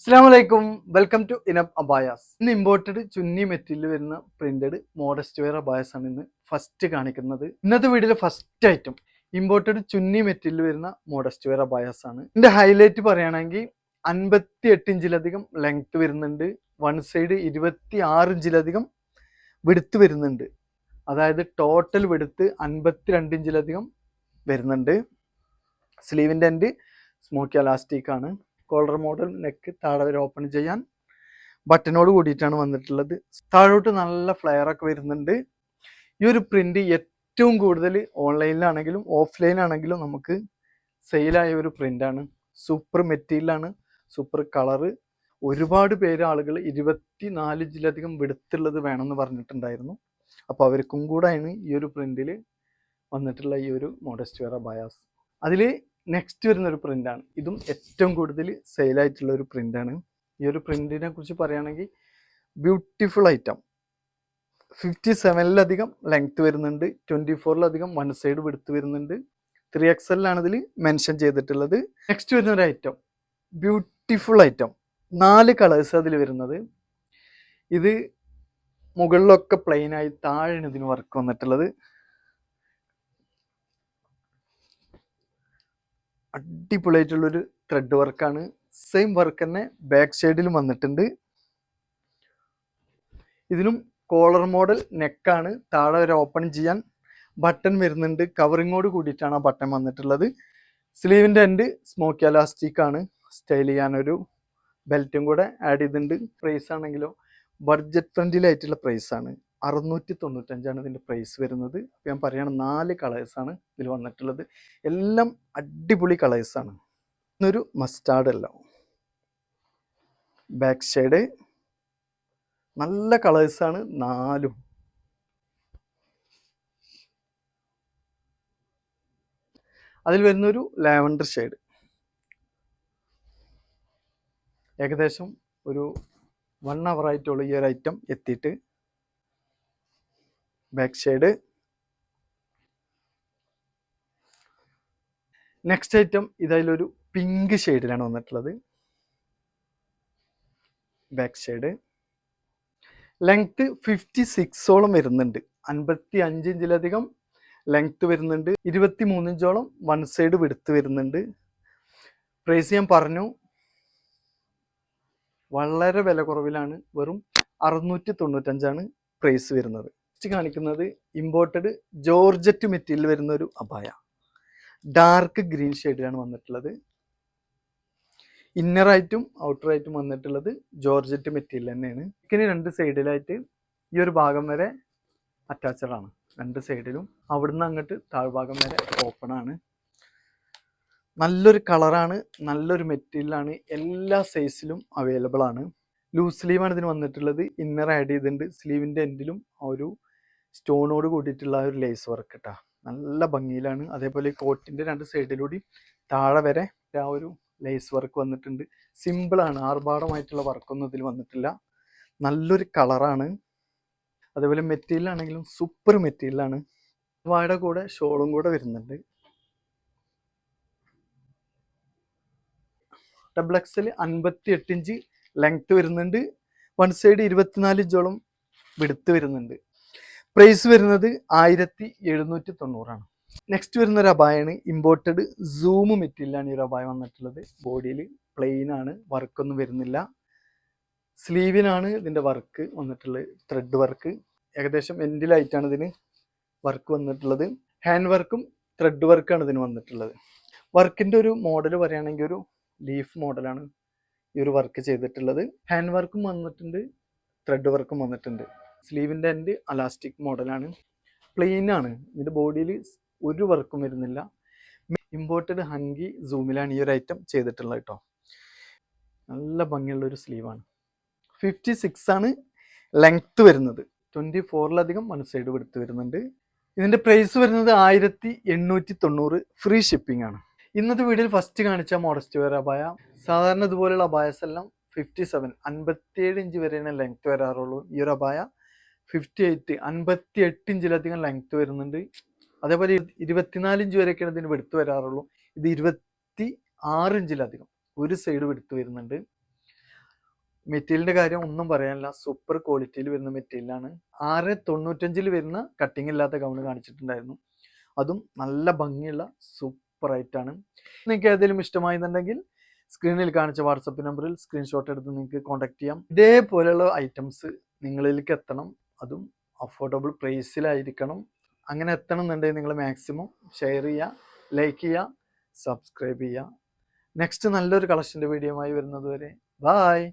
അസ്സാം വലൈക്കും welcome to ഇനബ് അബായാസ് ഇന്ന് ഇമ്പോർട്ടഡ് ചുന്നി മെറ്റീരിയൽ വരുന്ന പ്രിന്റഡ് മോഡസ്റ്റ് വെയർ അബായാസ് ആണ് ഇന്ന് ഫസ്റ്റ് കാണിക്കുന്നത്. ഇന്നത്തെ വീഡിയോയിലെ first item imported chunni material വരുന്ന മോഡസ്റ്റ് വെയർ അബായാസ് ആണ്. ഇതിന്റെ ഹൈലൈറ്റ് പറയുകയാണെങ്കിൽ അൻപത്തി എട്ട് ഇഞ്ചിലധികം ലെങ്ത് വരുന്നുണ്ട്. വൺ സൈഡ് ഇരുപത്തി ആറ് ഇഞ്ചിലധികം വെടുത്ത് വരുന്നുണ്ട്. അതായത് ടോട്ടൽ വെടുത്ത് അൻപത്തി രണ്ട് ഇഞ്ചിലധികം വരുന്നുണ്ട്. സ്ലീവിന്റെ എൻഡ് സ്മോക്കി അലാസ്റ്റിക് ആണ്. കോളർ മോഡൽ നെക്ക് താഴെ വരെ ഓപ്പൺ ചെയ്യാൻ ബട്ടനോട് കൂടിയിട്ടാണ് വന്നിട്ടുള്ളത്. താഴോട്ട് നല്ല ഫ്ലെയർ ഒക്കെ വരുന്നുണ്ട്. ഈ ഒരു പ്രിന്റ് ഏറ്റവും കൂടുതൽ ഓൺലൈനിലാണെങ്കിലും ഓഫ്ലൈനാണെങ്കിലും നമുക്ക് സെയിലായ ഒരു പ്രിന്റാണ് സൂപ്പർ മെറ്റീരിയലാണ് സൂപ്പർ കളറ് ഒരുപാട് പേര് ആളുകൾ ഇരുപത്തി നാല് ഇഞ്ചിലധികം വെടുത്തുള്ളത് വേണമെന്ന് പറഞ്ഞിട്ടുണ്ടായിരുന്നു. അപ്പോൾ അവർക്കും കൂടെയാണ് ഈ ഒരു പ്രിന്റിൽ വന്നിട്ടുള്ള ഈ ഒരു മോഡസ്റ്റ് വെയർ ബയാസ് അതിൽ നെക്സ്റ്റ് വരുന്ന ഒരു പ്രിന്റാണ് ഇതും ഏറ്റവും കൂടുതൽ സെയിലായിട്ടുള്ള ഒരു പ്രിന്റാണ് ഈ ഒരു പ്രിന്റിനെ കുറിച്ച് പറയുകയാണെങ്കിൽ ബ്യൂട്ടിഫുൾ ഐറ്റം ഫിഫ്റ്റി സെവനിലധികം ലെങ്ത് വരുന്നുണ്ട്. ട്വന്റി ഫോറിലധികം വൺ സൈഡ് വെടുത്ത് വരുന്നുണ്ട്. ത്രീ ആണ് ഇതിൽ മെൻഷൻ ചെയ്തിട്ടുള്ളത്. നെക്സ്റ്റ് വരുന്ന ഒരു ഐറ്റം ബ്യൂട്ടിഫുൾ ഐറ്റം നാല് കളേഴ്സ് അതിൽ വരുന്നത്. ഇത് മുകളിലൊക്കെ പ്ലെയിൻ ആയി താഴെയാണ് ഇതിന് വർക്ക് വന്നിട്ടുള്ളത്. അടിപൊളിയായിട്ടുള്ളൊരു ത്രെഡ് വർക്കാണ് സെയിം വർക്ക് തന്നെ ബാക്ക് സൈഡിലും വന്നിട്ടുണ്ട്. ഇതിലും കോളർ മോഡൽ നെക്കാണ് താഴെ വരെ ഓപ്പൺ ചെയ്യാൻ ബട്ടൺ വരുന്നുണ്ട്. കവറിങ്ങോട് കൂടിയിട്ടാണ് ആ ബട്ടൺ വന്നിട്ടുള്ളത്. സ്ലീവിന്റെ എൻഡ് സ്മോക്കി അലാസ്റ്റിക് ആണ്. സ്റ്റൈൽ ചെയ്യാനൊരു ബെൽറ്റും കൂടെ ആഡ് ചെയ്തിട്ടുണ്ട്. പ്രൈസ് ആണെങ്കിലോ ബഡ്ജറ്റ് ഫ്രണ്ട്ലിയായിട്ടുള്ള പ്രൈസ് ആണ്. അറുന്നൂറ്റി തൊണ്ണൂറ്റഞ്ചാണ് ഇതിന്റെ പ്രൈസ് വരുന്നത്. അപ്പോൾ ഞാൻ പറയുകയാണ് നാല് കളേഴ്സാണ് ഇതിൽ വന്നിട്ടുള്ളത്. എല്ലാം അടിപൊളി കളേഴ്സാണ് ഇന്നൊരു മസ്റ്റാർഡ് അല്ല. ബാക്ക് സൈഡ് നല്ല കളേഴ്സാണ് നാലും. അതിൽ വരുന്നൊരു ലാവൻഡർ ഷെയ്ഡ് ഏകദേശം ഒരു വൺ അവർ ആയിട്ടുള്ള ഈ ഒരു ഐറ്റം എത്തിയിട്ട് ബാക്ക് സൈഡ്. നെക്സ്റ്റ് ഐറ്റം ഇതായാലൊരു പിങ്ക് ഷെയ്ഡിലാണ് വന്നിട്ടുള്ളത്. ബാക്ക് സൈഡ് ലെങ്ത് ഫിഫ്റ്റി സിക്സോളം വരുന്നുണ്ട്. അൻപത്തി അഞ്ച് ഇഞ്ചിലധികം ലെങ്ത് വരുന്നുണ്ട്. ഇരുപത്തി മൂന്ന് ഇഞ്ചോളം വൺ സൈഡ് വിടുത്ത് വരുന്നുണ്ട്. പ്രൈസ് ഞാൻ പറഞ്ഞു. വളരെ വില കുറവിലാണ്. വെറും അറുന്നൂറ്റി തൊണ്ണൂറ്റഞ്ചാണ് പ്രൈസ് വരുന്നത്. നെക്സ്റ്റ് കാണിക്കുന്നത് ഇമ്പോർട്ടഡ് ജോർജറ്റ് മെറ്റീരിയൽ വരുന്ന ഒരു അപായ. ഡാർക്ക് ഗ്രീൻ ഷെയ്ഡിലാണ് വന്നിട്ടുള്ളത്. ഇന്നറായിട്ടും ഔട്ടറായിട്ടും വന്നിട്ടുള്ളത് ജോർജറ്റ് മെറ്റീരിയൽ തന്നെയാണ്. ഇതിന് രണ്ട് സൈഡിലായിട്ട് ഈ ഒരു ഭാഗം വരെ അറ്റാച്ചഡ് ആണ്. രണ്ട് സൈഡിലും അവിടുന്ന് അങ്ങോട്ട് താഴ്ഭാഗം വരെ ഓപ്പൺ ആണ്. നല്ലൊരു കളറാണ് നല്ലൊരു മെറ്റീരിയലാണ് എല്ലാ സൈസിലും അവൈലബിൾ ആണ്. ലൂസ് സ്ലീവാണ് ഇതിന് വന്നിട്ടുള്ളത്. ഇന്നർ ആഡ് ചെയ്തിട്ടുണ്ട്. സ്ലീവിന്റെ എൻഡിലും ഒരു സ്റ്റോണോട് കൂടിയിട്ടുള്ള ഒരു ലേസ് വർക്ക് കേട്ടോ നല്ല ഭംഗിയിലാണ്. അതേപോലെ കോട്ടിന്റെ രണ്ട് സൈഡിലൂടെ താഴെ വരെ ആ ഒരു ലേസ് വർക്ക് വന്നിട്ടുണ്ട്. സിമ്പിളാണ്. ആർഭാടമായിട്ടുള്ള വർക്കൊന്നും ഇതിൽ വന്നിട്ടില്ല. നല്ലൊരു കളറാണ്. അതേപോലെ മെറ്റീരിയൽ ആണെങ്കിലും സൂപ്പർ മെറ്റീരിയലാണ്. വാഴയുടെ കൂടെ ഷോളും കൂടെ വരുന്നുണ്ട്. ഡബിൾ എക്സൽ അൻപത്തി എട്ട് ഇഞ്ച് ലെങ്ത് വരുന്നുണ്ട്. വൺ സൈഡ് ഇരുപത്തിനാല് ഇഞ്ചോളം വിടുത്ത് വരുന്നുണ്ട്. പ്രൈസ് വരുന്നത് ആയിരത്തി എഴുന്നൂറ്റി തൊണ്ണൂറാണ് നെക്സ്റ്റ് വരുന്ന ഒരു അബായാണ് ഇമ്പോർട്ടഡ് സൂം മെറ്റീരിയലാണ് ഈ ഒരു അബായ വന്നിട്ടുള്ളത്. ബോഡിയിൽ പ്ലെയിൻ ആണ് വർക്കൊന്നും വരുന്നില്ല. സ്ലീവിനാണ് ഇതിന്റെ വർക്ക് വന്നിട്ടുള്ളത് ത്രെഡ് വർക്ക് ഏകദേശം എൻഡിലായിട്ടാണ് ഇതിന് വർക്ക് വന്നിട്ടുള്ളത്. ഹാൻഡ് വർക്കും ത്രെഡ് വർക്കാണ് ഇതിന് വന്നിട്ടുള്ളത്. വർക്കിന്റെ ഒരു മോഡൽ പറയുകയാണെങ്കിൽ ഒരു ലീഫ് മോഡലാണ് ഈ ഒരു വർക്ക് ചെയ്തിട്ടുള്ളത്. ഹാൻഡ് വർക്കും വന്നിട്ടുണ്ട് ത്രെഡ് വർക്കും വന്നിട്ടുണ്ട്. സ്ലീവിന്റെ എൻഡ് അലാസ്റ്റിക് മോഡലാണ്. പ്ലെയിൻ ആണ്. ഇതിന്റെ ബോഡിയിൽ ഒരു വർക്കും വരുന്നില്ല. ഇമ്പോർട്ടഡ് ഹങ്കി സൂമിലാണ് ഈ ഒരു ഐറ്റം ചെയ്തിട്ടുള്ളത് കേട്ടോ നല്ല ഭംഗിയുള്ള ഒരു സ്ലീവാണ്. ഫിഫ്റ്റി സിക്സ് ആണ് ലെങ്ത്ത് വരുന്നത്. ട്വന്റി ഫോറിലധികം വൺ സൈഡ് എടുത്ത് വരുന്നുണ്ട്. ഇതിന്റെ പ്രൈസ് വരുന്നത് ആയിരത്തി എണ്ണൂറ്റി തൊണ്ണൂറ് ഫ്രീ ഷിപ്പിംഗ് ആണ്. ഇന്നത്തെ വീഡിയോയിൽ ഫസ്റ്റ് കാണിച്ച മോഡസ്റ്റ് വെയർ അബായ സാധാരണ ഇതുപോലെയുള്ള അബായസ് എല്ലാം ഫിഫ്റ്റി സെവൻ അൻപത്തിയേഴ് ഇഞ്ച് വരെയാണ് ലെങ്ത് വരാറുള്ളൂ ഈ ഒരു അബായ ഫിഫ്റ്റി എയ്റ്റ് അൻപത്തി എട്ട് ഇഞ്ചിലധികം ലെങ്ത് വരുന്നുണ്ട്. അതേപോലെ ഇരു- ഇരുപത്തിനാല് ഇഞ്ച് വരെയൊക്കെയാണ് ഇതിന് വെടുത്ത് വരാറുള്ളൂ. ഇത് ഇരുപത്തി ആറ് ഇഞ്ചിലധികം ഒരു സൈഡ് വെടുത്ത് വരുന്നുണ്ട്. മെറ്റീരിയലിന്റെ കാര്യം ഒന്നും പറയാനില്ല. സൂപ്പർ ക്വാളിറ്റിയിൽ വരുന്ന മെറ്റീരിയലാണ് ആറ് തൊണ്ണൂറ്റഞ്ചിൽ വരുന്ന കട്ടിങ് ഇല്ലാത്ത ഗൗൺ കാണിച്ചിട്ടുണ്ടായിരുന്നു. അതും നല്ല ഭംഗിയുള്ള സൂപ്പർ ആയിട്ടാണ്. നിങ്ങൾക്ക് ഏതെങ്കിലും ഇഷ്ടമായിരുന്നുണ്ടെങ്കിൽ സ്ക്രീനിൽ കാണിച്ച വാട്സപ്പ് നമ്പറിൽ സ്ക്രീൻഷോട്ട് എടുത്ത് നിങ്ങൾക്ക് കോൺടാക്ട് ചെയ്യാം. ഇതേപോലെയുള്ള ഐറ്റംസ് നിങ്ങളിലേക്ക് എത്തണം. അതും അഫോർഡബിൾ പ്രൈസിലായിരിക്കണം അങ്ങനെ എത്തണം എന്നുണ്ടെങ്കിൽ നിങ്ങൾ മാക്സിമം ഷെയർ ചെയ്യുക ലൈക്ക് ചെയ്യുക സബ്സ്ക്രൈബ് ചെയ്യുക. നെക്സ്റ്റ് നല്ലൊരു കളക്ഷന്റെ വീഡിയോ ആയി വരുന്നത് വരെ. ബായ്